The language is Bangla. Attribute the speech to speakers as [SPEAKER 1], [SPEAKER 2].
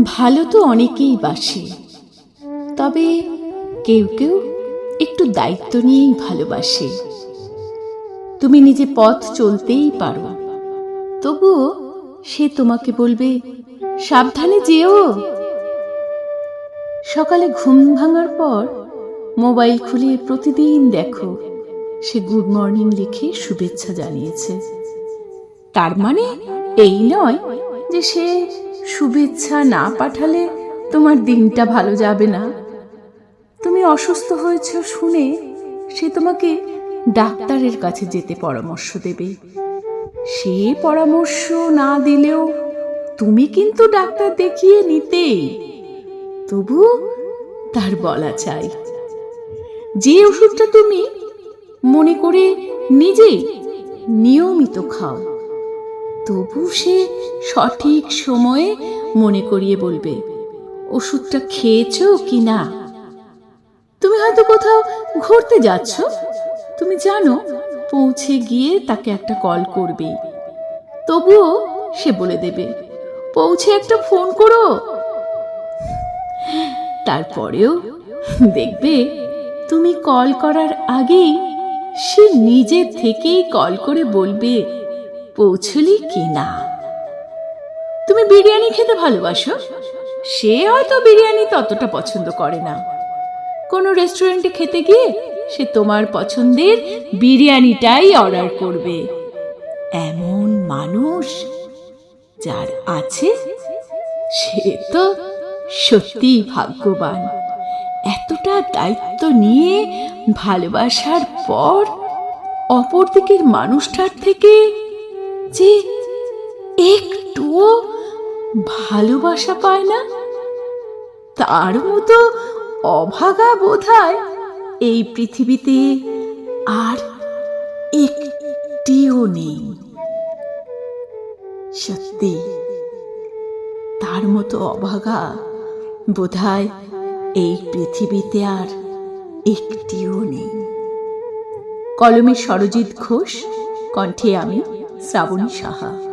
[SPEAKER 1] ভালো তো অনেকেই বাসে। তবে কেউ কেউ একটু দায়িত্ব নিয়েই ভালোবাসে। তুমি নিজে পথ চলতেই পারো। তবুও সে তোমাকে বলবে, সাবধানে যেও। সকালে ঘুম ভাঙার পর মোবাইল খুলে প্রতিদিন দেখো, সে গুড মর্নিং লিখে শুভেচ্ছা জানিয়েছে। তার মানে এই নয় যে সে শুভেচ্ছা না পাঠালে তোমার দিনটা ভালো যাবে না। তুমি অসুস্থ হয়েছ শুনে সে তোমাকে ডাক্তারের কাছে যেতে পরামর্শ দেবে। সে পরামর্শ না দিলেও তুমি কিন্তু ডাক্তার দেখিয়ে নিতেই। তবু তার বলা চাই। যে ওষুধটা তুমি মনে করে নিজেই নিয়মিত খাও। তবু সে সঠিক সময়ে মনে করিয়ে বলবে, ওষুধটা খেয়েছ কি না? তুমি হয়তো কোথাও ঘুরতে যাচ্ছ। তুমি জানো, পৌঁছে গিয়ে তাকে একটা কল করবে। তবুও, সে বলে দেবে, পৌঁছে একটা ফোন করো। তারপরেও, দেখবে, তুমি কল করার আগেই সে নিজে থেকেই কল করে বলবে পৌঁছলি কি না তুমি বিরিয়ানি খেতে ভালোবাসো? সে হয়তো বিরিয়ানি ততটা পছন্দ করে না। কোনো রেস্টুরেন্টে খেতে গিয়ে সে তোমার পছন্দের বিরিয়ানিটাই অর্ডার করবে। এমন মানুষ যার আছে, সে তো সত্যি ভাগ্যবান। এতটা দায়িত্ব নিয়ে ভালোবাসার পর অপর দিকের মানুষটার থেকে যে একটুও ভালোবাসা পায় না? তার মতো অভাগা বোধহয় এই পৃথিবীতে আর একটিও নেই। সত্যি, তার মতো অভাগা বোধহয় এই পৃথিবীতে আর একটিও নেই। কলমে সরজিৎ ঘোষ, কণ্ঠে আমি শ্রাবণী সাহা।